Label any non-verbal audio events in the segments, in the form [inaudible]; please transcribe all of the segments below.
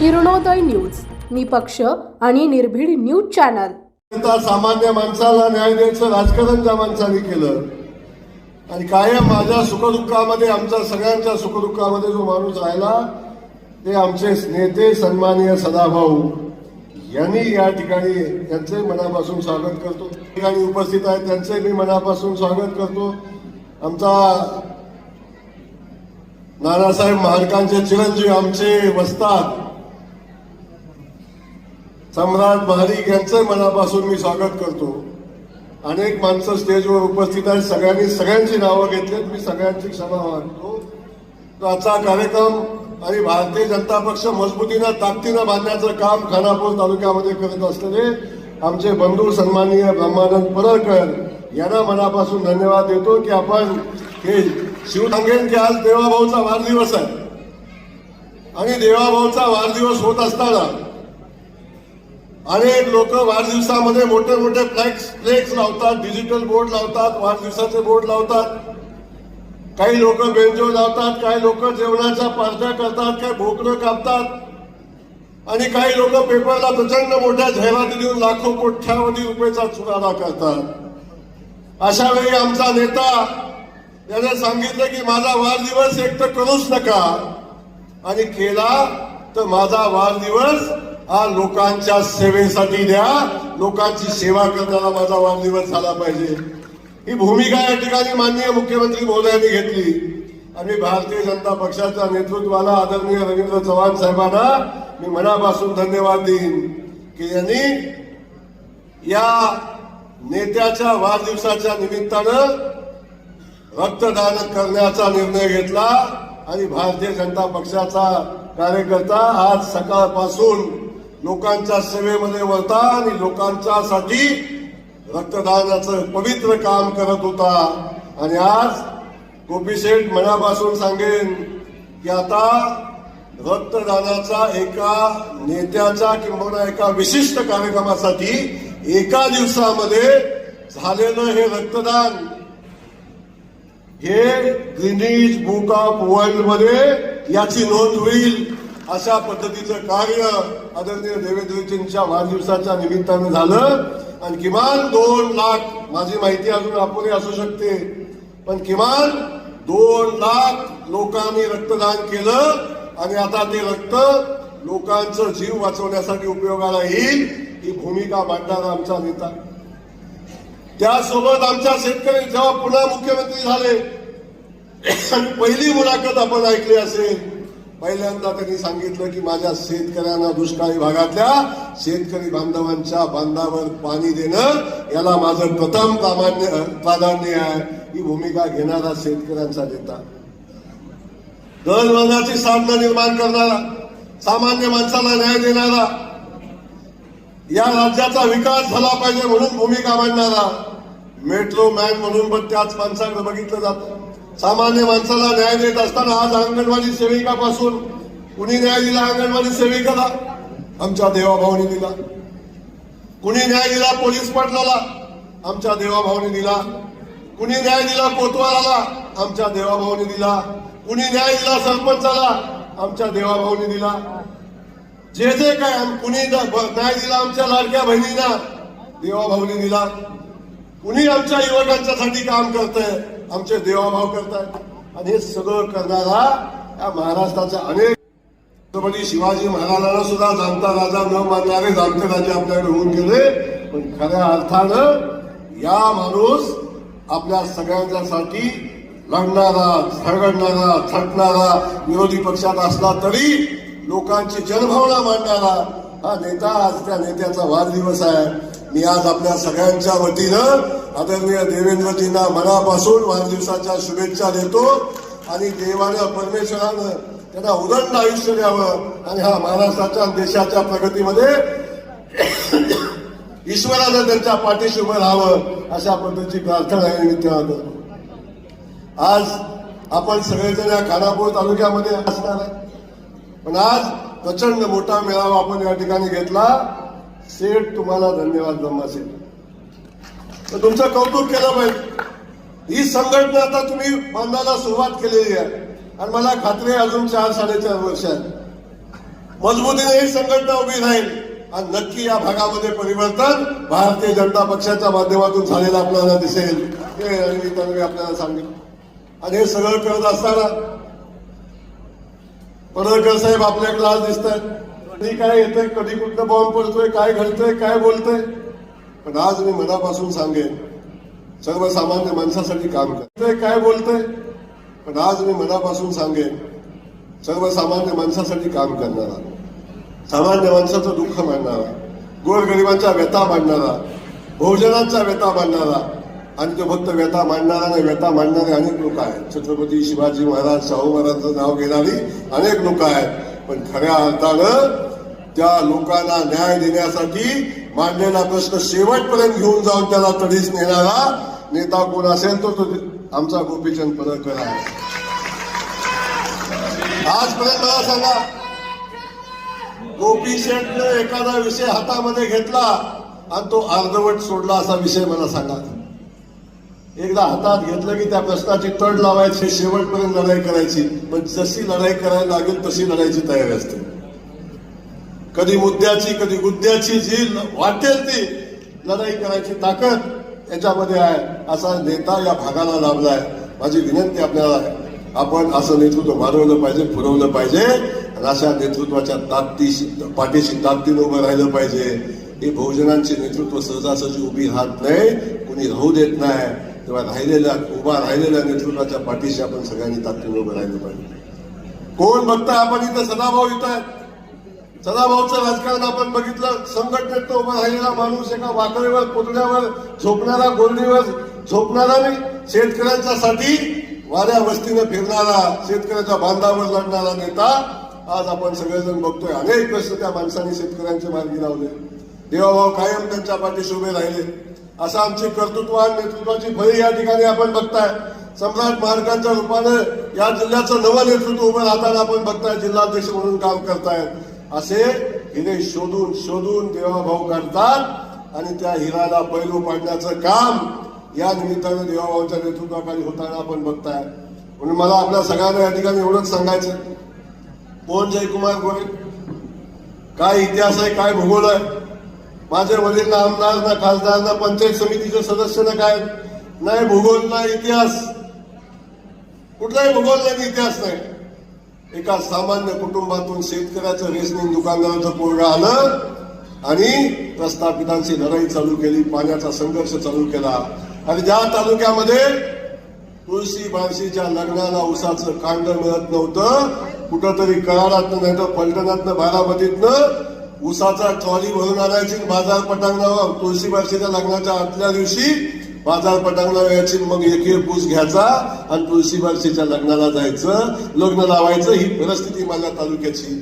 Kiranoday news. निपक्ष आणि निर्भीड न्यूज चॅनल. सामान्य माणसाला न्याय द्यायचं राजकारण ज्या माणसाने केलं आणि कायम माझ्या सुखदुःखामध्ये आमच्या सगळ्यांच्या सुखदुःखामध्ये जो माणूस राहिला ते आमचे नेते सन्माननीय सदाभाऊ यांनी या ठिकाणी त्यांचे मनापासून स्वागत करतो. ठिकाणी उपस्थित आहेत त्यांचे मी मनापासून स्वागत करतो. आमचा नानासाहेब महाडकांचे चिरंजीव आमचे वसतात सम्राट महाडिक यांचं मनापासून मी स्वागत करतो. अनेक माणसं स्टेजवर उपस्थित आहेत. सगळ्यांनी सगळ्यांची नावं घेतलीत मी सगळ्यांची क्षमा मागतो. आजचा कार्यक्रम आणि भारतीय जनता पक्ष मजबूतीनं ताकदीनं बांधण्याचं काम खानापूर तालुक्यामध्ये करत असलेले आमचे बंधू सन्माननीय ब्रह्मानंद परळकर यांना मनापासून धन्यवाद देतो की आपण हे शिव सांगेन की आज देवाभाऊचा वाढदिवस आहे. आणि देवाभाऊचा वाढदिवस होत असताना अनेक लोक वाढदिवसामध्ये मोठे मोठे फ्लॅक्स फ्लेक्स लावतात डिजिटल बोर्ड लावतात वाढदिवसाचे बोर्ड लावतात. काही लोक बेंजो लावतात काही लोक जेवणाच्या पार्ट्या करतात काही भोकरं कापतात. आणि काही लोक पेपरला प्रचंड मोठ्या जाहिराती देऊन लाखो कोट्यावधी रुपयेचा चुराडा करतात. अशा वेळी आमचा नेता याने सांगितलं की माझा वाढदिवस एक तर करूच नका. आणि केला तर माझा वाढदिवस हा लोकांच्या सेवेसाठी द्या. लोकांची सेवा करताना माझा वाढदिवस झाला पाहिजे. ही भूमिका या ठिकाणी माननीय मुख्यमंत्री महोदयांनी घेतली. आणि भारतीय जनता पक्षाच्या नेतृत्वाला आदरणीय रवींद्र चव्हाण साहेबांना मी मनापासून धन्यवाद देईन. की यांनी या नेत्याच्या वाढदिवसाच्या निमित्तानं रक्तदान करण्याचा निर्णय घेतला. आणि भारतीय जनता पक्षाचा कार्यकर्ता आज सकाळपासून लोकांच्या सेवेमध्ये वळता आणि लोकांच्यासाठी रक्तदानाचं पवित्र काम करत होता. आणि आज गोपी शेठ मनापासून सांगेन की आता रक्तदानाचा एका नेत्याचा किंवा एका विशिष्ट कार्यक्रमासाठी एका दिवसामध्ये झालेलं हे रक्तदान हे ग्रीनिज बुक ऑफ वर्ल्डमध्ये याची नोंद होईल. अशा पद्धतीचं कार्य आदरणीय देवेंद्रजींच्या वाढदिवसाच्या निमित्तानं झालं. आणि किमान दोन लाख माझी माहिती अजून अपुरी असू शकते पण किमान दोन लाख लोकांनी रक्तदान केलं आणि आता ते रक्त लोकांचं जीव वाचवण्यासाठी उपयोगाला येईल ही भूमिका मांडणारा आमचा नेता. त्यासोबत आमच्या शेतकरी जेव्हा पुन्हा मुख्यमंत्री झाले [clears throat] पहिली मुलाखत आपण ऐकली असेल पहिल्यांदा त्यांनी सांगितलं की माझ्या शेतकऱ्यांना दुष्काळी भागातल्या शेतकरी बांधवांच्या बांधावर पाणी देणं याला माझं प्रथम प्रामाण्य प्राधान्य आहे. ही भूमिका घेणारा शेतकऱ्यांचा नेता. दळणवळणाची साधनं निर्माण करणारा सामान्य माणसाला न्याय देणारा या राज्याचा विकास झाला पाहिजे म्हणून भूमिका मांडणारा मेट्रो मॅन म्हणून पण त्याच माणसाकडे बघितलं जातं. सामान्य माणसाला न्याय देत असताना आज अंगणवाडी सेविकापासून कुणी न्याय दिला अंगणवाडी सेविकाला? आमच्या देवाभाऊनी दिला. कुणी न्याय दिला पोलीस पाटलाला? आमच्या देवाभाऊनी दिला. कुणी न्याय दिला कोतवालाला? आमच्या देवाभाऊनी दिला. कुणी न्याय दिला सरपंचाला? आमच्या देवाभावनी दिला. जे जे काय कुणी न्याय दिला आमच्या लाडक्या बहिणींना देवाभावनी दिला. कुणी आमच्या युवकांच्यासाठी काम करतंय? आमचे देवाभाव करतायत आणि हे सगळं करणारा या महाराष्ट्राच्या अनेक छत्रपती शिवाजी महाराजांना सुद्धा जाणता राजा न मानणारे जाणते राजे आपल्याकडे होऊन गेले. पण खऱ्या अर्थानं या माणूस आपल्या सगळ्यांच्यासाठी लढणारा झगडणारा थटणारा विरोधी पक्षात असला तरी लोकांची जनभावना मांडणारा हा नेता आज त्या नेत्याचा वाढदिवस आहे. मी आज आपल्या सगळ्यांच्या वतीनं आदरणीय देवेंद्रजींना मनापासून वाढदिवसाच्या शुभेच्छा देतो. आणि देवानं परमेश्वरानं त्यांना उदंड आयुष्य द्यावं आणि हा महाराष्ट्राच्या देशाच्या प्रगतीमध्ये [coughs] ईश्वरानं त्यांच्या पाठीशी उभं राहावं अशा पद्धतीची प्रार्थना या निमित्तानं आज आपण सगळेजण या खानापूर तालुक्यामध्ये असणार आहे. पण आज प्रचंड मोठा मेळावा आपण या ठिकाणी घेतला. सेठ तुम्हाला धन्यवाद जमा सेठ. तर तुमचं कौतुक केलं पाहिजे. ही संघटना आता तुम्ही बांधायला सुरुवात केलेली आहे. आणि मला खात्री आहे अजून चार साडेचार वर्षात मजबूतीने ही संघटना उभी राहील आणि नक्की या भागामध्ये परिवर्तन भारतीय जनता पक्षाच्या माध्यमातून झालेलं आपल्याला दिसेल. हे रविकांत आपल्याला सांगेल. आणि हे सगळं करत असताना पडळकर साहेब आपल्याकडे आज दिसत आहेत कधी काय येतंय कधी कुठं बॉम्ब पडतोय काय घडतंय काय बोलतोय? पण आज मी मनापासून सांगेन सर्वसामान्य माणसासाठी काम करतोय काय बोलतोय? पण आज मी मनापासून सांगेन सर्वसामान्य माणसासाठी काम करणारा सामान्य माणसाचं दुःख मांडणारा गोरगरिबांचा व्यथा मांडणारा बहुजनांचा व्यथा मांडणारा आणि तो फक्त व्यथा मांडणारा नाही व्यथा मांडणारे अनेक लोक आहेत. छत्रपती शिवाजी महाराज शाहू महाराजांचं नाव घेणारी अनेक लोक आहेत. पण खऱ्या अर्थानं त्या लोकांना न्याय देण्यासाठी मांडलेला प्रश्न शेवटपर्यंत घेऊन जाऊन त्याला तडीच नेणारा नेता कोण असेल तो तो आमचा गोपीचंद पडळकर आहे. आजपर्यंत मला सांगा गोपी शेठनं एखादा विषय हातामध्ये घेतला आणि तो अर्धवट सोडला असा विषय मला सांगा. एकदा हातात घेतलं की त्या प्रश्नाची तड लावायची शेवटपर्यंत लढाई करायची. पण जशी लढाई करायला लागेल तशी लढायची तयारी असते. कधी मुद्द्याची कधी गुद्द्याची जी वाटेल ती लढाई करायची ताकद याच्यामध्ये आहे. असा नेता या भागाला लाभलाय. माझी विनंती आपल्याला आहे. आपण असं नेतृत्व वाढवलं पाहिजे पुरवलं पाहिजे. अशा नेतृत्वाच्या ताकदी पाठीशी ताकदीनं उभं राहिलं पाहिजे. हे बहुजनांचे नेतृत्व सहजासहजी उभी राहत नाही. कुणी राहू देत नाही. तेव्हा राहिलेल्या उभा राहिलेल्या नेतृत्वाच्या पाठीशी आपण सगळ्यांनी ताकदीनं उभं राहिलं पाहिजे. कोण बघताय आपण इथं सदाभाऊ इथं आहे? सदाभाऊचं राजकारण आपण बघितलं संघटनेत उभा राहिलेला माणूस एका वाकडेवर पुतळ्यावर झोपणारा गोंडीवर झोपणारा नाही शेतकऱ्यांच्यासाठी वाऱ्या वस्तीनं फिरणारा शेतकऱ्याच्या बांधावर लढणारा नेता आज आपण सगळेजण बघतोय. अनेक प्रश्न त्या माणसाने शेतकऱ्यांचे मार्गी लावले. देवाभाऊ कायम त्यांच्या पाठीशी उभे राहिले. असं आमची कर्तृत्वान नेतृत्वाची फळी या ठिकाणी आपण बघताय. सम्राट महाराजांच्या रूपाने या जिल्ह्याचं नवं नेतृत्व उभं राहताना आपण बघताय जिल्हाध्यक्ष म्हणून काम करतायत असे हिरे शोधून शोधून देवाभाऊ करतात आणि त्या हिराला पैलू पाडण्याचं काम या निमित्तानं देवाभाऊच्या नेतृत्वाखाली होताना आपण बघताय. म्हणून मला आपल्या सगळ्यांना या ठिकाणी एवढंच सांगायचं कोण जयकुमार गोरे काय इतिहास आहे काय भूगोल आहे? माझे वडील ना आमदार ना खासदार ना पंचायत समितीचे सदस्य ना काय? नाही भूगोल ना इतिहास. कुठलाही भूगोल नाही इतिहास नाही. एका सामान्य कुटुंबातून शेतकऱ्याचं रेशनिंग दुकानदाराचं पोरगा आलं आणि प्रस्थापितांची लढाई चालू केली पाण्याचा संघर्ष चालू केला. आणि ज्या तालुक्यामध्ये तुळशी बाळशीच्या लग्नाला उसाचं कांड मिळत नव्हतं कुठंतरी कराडातनं नाही तर पलटणातनं बारामतीतनं उसाचा ट्रॉली भरून आणायची बाजार पटांगणावर तुळशी बारशीच्या लग्नाच्या आदल्या दिवशी बाजार पटांगणावर यायची मग एक एक ऊस घ्यायचा आणि तुळशी बारशीच्या लग्नाला जायचं लग्न लावायचं ही परिस्थिती माझ्या तालुक्याची.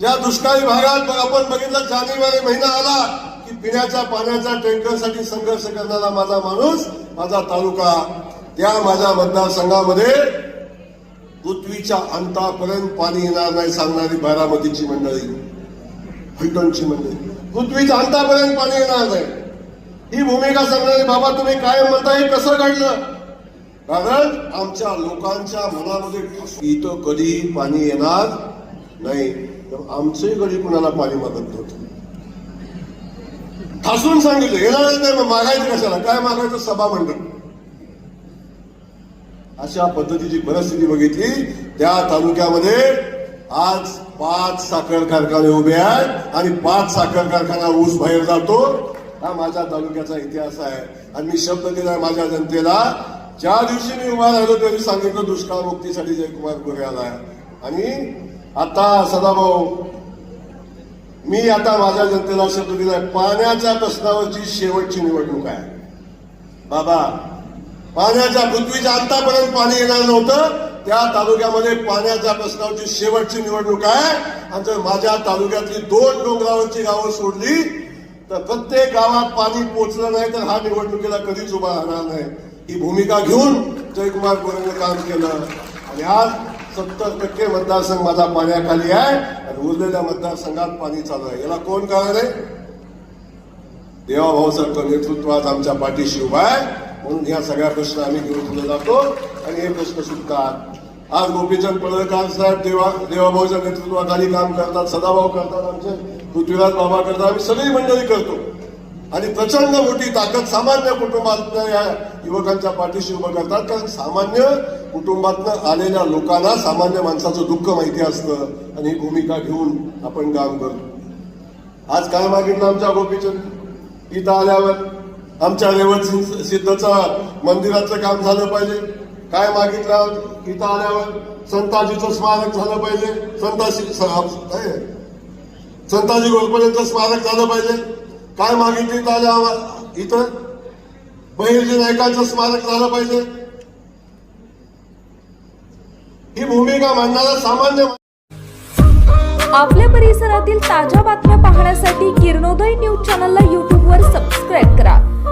ज्या दुष्काळी भागात मग आपण बघितलं जानेवारी महिना आला की पिण्याच्या पाण्याच्या टँकरसाठी संघर्ष करणारा माझा माणूस माझा तालुका. त्या माझ्या मतदारसंघामध्ये पृथ्वीच्या अंतापर्यंत पाणी येणार नाही सांगणारी बारामतीची मंडळी. फलटणची म्हणजे पृथ्वीच्या अंतापर्यंत पाणी येणार नाही. ही भूमिका सांगणारे बाबा तुम्ही काय म्हणता हे कसं काढलं कारण आमच्या लोकांच्या मनामध्ये इथं कधी पाणी येणार नाही. तर आमचंही कधी कुणाला पाणी मागत नव्हतं. ठासून सांगितलं येणार नाही मग मागायचं कशाला? काय मागायचं? सभा मंडळ. अशा पद्धतीची परिस्थिती बघितली त्या तालुक्यामध्ये आज पाच साखर कारखाने उभे आहेत आणि पाच साखर कारखाना ऊस बाहेर जातो. हा माझ्या तालुक्याचा इतिहास आहे. आणि मी शब्द दिलाय माझ्या जनतेला. ज्या दिवशी मी उभा राहिलो त्या सांगितलं दुष्काळ मुक्तीसाठी जयकुमार गोरे आलाय. आणि आता सदाभाऊ मी आता माझ्या जनतेला शब्द दिलाय पाण्याच्या प्रश्नावरची शेवटची निवडणूक आहे. बाबा पाण्याच्या पृथ्वीच्या आतापर्यंत पाणी येणार नव्हतं. त्या तालुक्यामध्ये पाण्याच्या प्रश्नावरची शेवटची निवडणूक आहे. आणि जर माझ्या तालुक्यातली दोन डोंगरावरची गावं सोडली तर प्रत्येक गावात पाणी पोचलं नाही तर हा निवडणुकीला कधीच उभा राहणार नाही. ही भूमिका घेऊन जयकुमार गोरेने काम केलं. आणि आज सत्तर टक्के मतदारसंघ माझा पाण्याखाली आहे. आणि उरलेल्या मतदारसंघात पाणी चालू आहे. याला कोण कारण आहे? देवाभाऊसारखं नेतृत्व नेतृत्वात आमच्या पाठीशी उभा आहे. म्हणून ह्या सगळ्या प्रश्न आम्ही घेऊन पुढे जातो. आणि हे प्रश्न सुटतात आज गोपीचंद पडळकर साहेब देवा देवाभाऊच्या नेतृत्वाखाली काम करतात सदाभाऊ करतात आमचे पृथ्वीराज बाबा करतात आम्ही सगळी मंडळी करतो. आणि प्रचंड मोठी ताकद सामान्य कुटुंबातनं या युवकांच्या पाठीशी उभं करतात कारण सामान्य कुटुंबातनं आलेल्या लोकांना सामान्य माणसाचं दुःख माहिती असतं आणि ही भूमिका घेऊन आपण काम करतो. आज काय मागितलं आमच्या गोपीचंद? इथं आल्यावर आमच्या रेवत सिद्धचं मंदिराचं काम झालं पाहिजे. काय मागितलं इथं आल्यावर संताजीचं स्मारक झालं पाहिजे. संताजी संताजी घोरपडेंचं स्मारक झालं पाहिजे. काय मागितली इथं आल्यावर? इथं? बहिर्जी नायकांचं स्मारक झालं पाहिजे. ही भूमिका मांडणारा सामान्य आपल्या परिसरातील ताज्या बातम्या पाहण्यासाठी किरणोदय न्यूज चॅनलला यूट्यूबवर सबस्क्राईब करा.